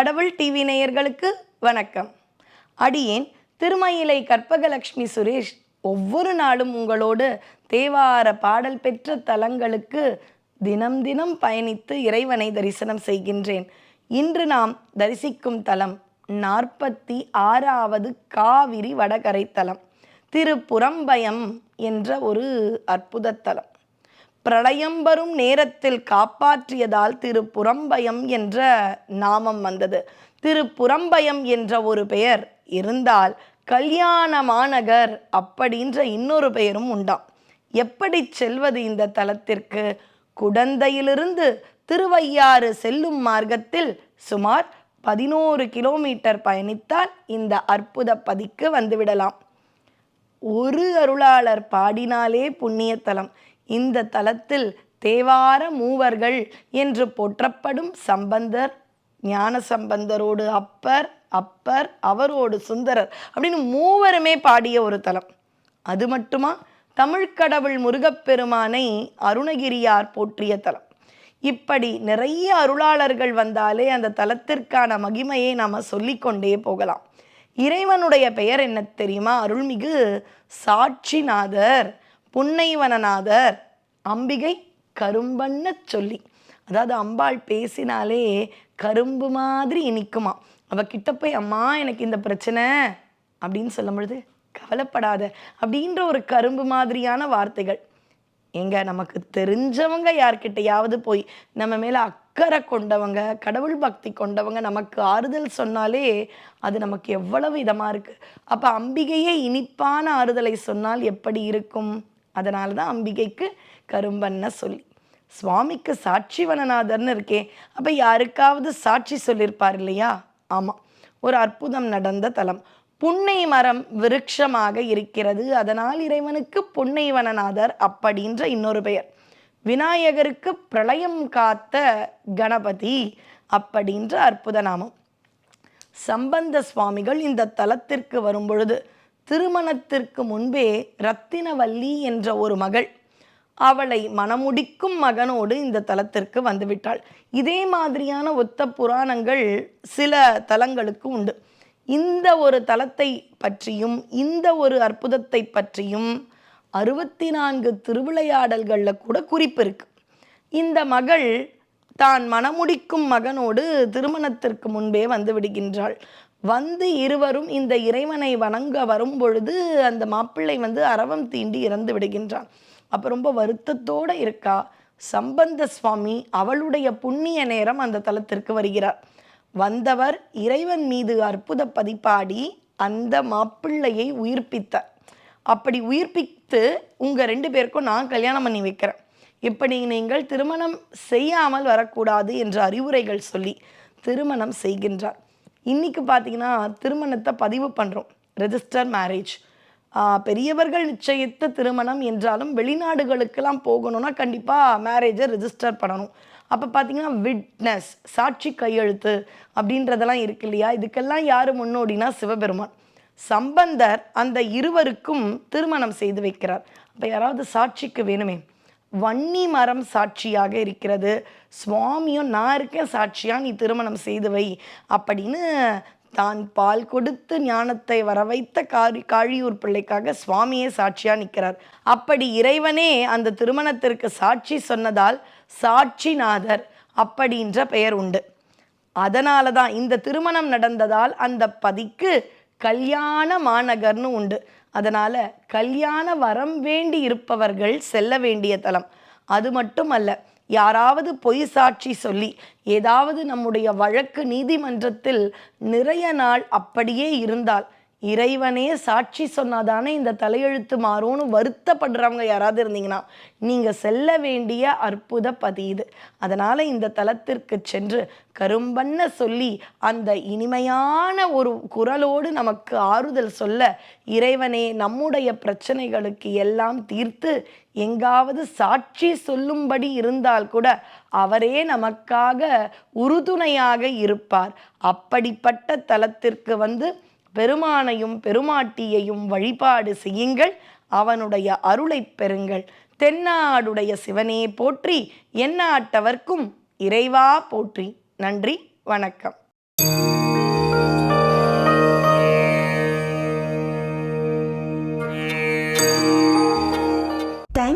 கடவுள் டிவி நேயர்களுக்கு வணக்கம். அடியேன் திருமயிலை கற்பகலட்சுமி சுரேஷ் ஒவ்வொரு நாளும் உங்களோடு தேவார பாடல் பெற்ற தலங்களுக்கு தினம் தினம் பயணித்து இறைவனை தரிசனம் செய்கின்றேன். இன்று நாம் தரிசிக்கும் தலம் நாற்பத்தி ஆறாவது காவிரி வடகரை தலம். திருப்புறம்பயம் என்ற ஒரு அற்புத தலம். பிரளயம் வரும் நேரத்தில் காப்பாற்றியதால் திருப்புறம்பயம் என்ற நாமம் வந்தது. திருப்புறம்பயம் என்ற ஒரு பெயர் இருந்தால் கல்யாண மாநகர் அப்படின்ற இன்னொரு பெயரும் உண்டாம். எப்படி செல்வது இந்த தலத்திற்கு? குடந்தையிலிருந்து திருவையாறு செல்லும் மார்க்கத்தில் சுமார் பதினோரு கிலோமீட்டர் பயணித்தால் இந்த அற்புத பதிக்கு வந்துவிடலாம். ஒரு அருளாளர் பாடினாலே புண்ணியத்தலம். இந்த தலத்தில் தேவார மூவர்கள் என்று போற்றப்படும் சம்பந்தர் ஞான சம்பந்தரோடு அப்பர் அப்பர் அவரோடு சுந்தரர் அப்படின்னு மூவருமே பாடிய ஒரு தலம். அது மட்டுமா? தமிழ்கடவுள் முருகப்பெருமானை அருணகிரியார் போற்றிய தலம். இப்படி நிறைய அருளாளர்கள் வந்தாலே அந்த தலத்திற்கான மகிமையை நாம் சொல்லிக்கொண்டே போகலாம். இறைவனுடைய பெயர் என்ன தெரியுமா? அருள்மிகு சாட்சிநாதர். புன்னைவனநாதர் அம்பிகை கரும்பண்ண சொல்லி. அதாவது அம்பாள் பேசினாலே கரும்பு மாதிரி இனிக்குமா. அவ கிட்ட போய் அம்மா எனக்கு இந்த பிரச்சனை. அப்படின்னு சொல்லும் பொழுது கவலைப்படாத. அப்படின்ற ஒரு கரும்பு மாதிரியான வார்த்தைகள். எங்க நமக்கு தெரிஞ்சவங்க யார்கிட்டயாவது போய் நம்ம மேல அக்கறை கொண்டவங்க கடவுள் பக்தி கொண்டவங்க நமக்கு ஆறுதல் சொன்னாலே அது நமக்கு எவ்வளவு இதமா இருக்கு. அப்ப அம்பிகையே இனிப்பான ஆறுதலை சொன்னால் எப்படி இருக்கும்? அதனால தான் அம்பிகைக்கு கரும்பண்ண சொல்லி. சுவாமிக்கு சாட்சி வனநாதர்னு இருக்கே அப்போ யாருக்காவது சாட்சி சொல்லியிருப்பார் இல்லையா? ஆமாம் ஒரு அற்புதம் நடந்த தலம். புன்னை மரம் விருட்சமாக இருக்கிறது. அதனால் இறைவனுக்கு புன்னை வனநாதர் அப்படின்ற இன்னொரு பெயர். விநாயகருக்கு பிரளயம் காத்த கணபதி அப்படின்ற அற்புத நாமம். சம்பந்த சுவாமிகள் இந்த தலத்திற்கு வரும்பொழுது திருமணத்திற்கு முன்பே ரத்தினவல்லி என்ற ஒரு மகள் அவளை மணமுடிக்கும் மகனோடு இந்த தலத்திற்கு வந்துவிட்டாள். இதே மாதிரியான ஒத்த புராணங்கள் சில தலங்களுக்கு உண்டு. இந்த ஒரு தலத்தை பற்றியும் இந்த ஒரு அற்புதத்தை பற்றியும் அறுபத்தி நான்கு திருவிளையாடல்களில் கூட குறிப்பு இருக்கு இந்த மகள் தான் மணமுடிக்கும் மகனோடு திருமணத்திற்கு முன்பே வந்து விடுகின்றாள். வந்து இருவரும் இந்த இறைவனை வணங்க வரும் பொழுது அந்த மாப்பிள்ளை வந்து அரவம் தீண்டி இறந்து விடுகின்றான். அப்போ ரொம்ப வருத்தத்தோட இருக்கா சம்பந்த சுவாமி அவளுடைய புண்ணிய நேரம் அந்த தலத்திற்கு வருகிறார். வந்தவர் இறைவன் மீது அற்புத பதிப்பாடி அந்த மாப்பிள்ளையை உயிர்ப்பித்தார். அப்படி உயிர்ப்பித்து உங்கள் ரெண்டு பேருக்கும் நான் கல்யாணம் பண்ணி வைக்கிறேன். இப்படி நீங்கள் திருமணம் செய்யாமல் வரக்கூடாது என்ற அறிவுரைகள் சொல்லி திருமணம் செய்கின்றார். இன்னைக்கு பார்த்தீங்கன்னா திருமணத்தை பதிவு பண்ணுறோம் ரெஜிஸ்டர் மேரேஜ் பெரியவர்கள் நிச்சயித்த திருமணம் என்றாலும் வெளிநாடுகளுக்கெல்லாம் போகணும்னா கண்டிப்பாக மேரேஜை ரெஜிஸ்டர் பண்ணணும். அப்போ பார்த்தீங்கன்னா விட்னஸ் சாட்சி கையெழுத்து அப்படின்றதெல்லாம் இருக்கு இல்லையா? இதுக்கெல்லாம் யார் முன்னோடினா சிவபெருமான். சம்பந்தர் அந்த இருவருக்கும் திருமணம் செய்து வைக்கிறார். அப்போ யாராவது சாட்சிக்கு வேணுமே. வன்னி மரம் சாட்சியாக இருக்கிறது. சுவாமியும் நான் இருக்கேன் சாட்சியாக நீ திருமணம் செய்து வை அப்படின்னு தான் பால் கொடுத்து ஞானத்தை வர வைத்த காரி காழியூர் பிள்ளைக்காக சுவாமியே சாட்சியாக நிற்கிறார். அப்படி இறைவனே அந்த திருமணத்திற்கு சாட்சி சொன்னதால் சாட்சிநாதர் அப்படின்ற பெயர் உண்டு. அதனால தான் இந்த திருமணம் நடந்ததால் அந்த பதிக்கு கல்யாண மாநகர்னு உண்டு. அதனால் கல்யாண வரம் வேண்டி இருப்பவர்கள் செல்ல வேண்டிய தலம். அது மட்டும் அல்ல யாராவது பொய் சாட்சி சொல்லி ஏதாவது நம்முடைய வழக்கு நீதிமன்றத்தில் நிறைய நாள் அப்படியே இருந்தால் இறைவனே சாட்சி சொன்னாதானே இந்த தலையெழுத்து மாறும்னு வருத்தப்படுறவங்க யாராவது இருந்தீங்கன்னா நீங்கள் செல்ல வேண்டிய அற்புத பதி இது. அதனால் இந்த தலத்திற்கு சென்று கரும்பண்ண சொல்லி அந்த இனிமையான ஒரு குரலோடு நமக்கு ஆறுதல் சொல்ல இறைவனே நம்முடைய பிரச்சனைகளுக்கு எல்லாம் தீர்த்து எங்காவது சாட்சி சொல்லும்படி இருந்தால் கூட அவரே நமக்காக உறுதுணையாக இருப்பார். அப்படிப்பட்ட தலத்திற்கு வந்து பெருமானையும் பெருமாட்டியையும் வழிபாடு செய்யுங்கள். அவனுடைய அருளைப் பெறுங்கள். தென்னாடுடைய சிவனே போற்றி என்னாட்டவர்க்கும் இறைவா போற்றி. நன்றி வணக்கம்.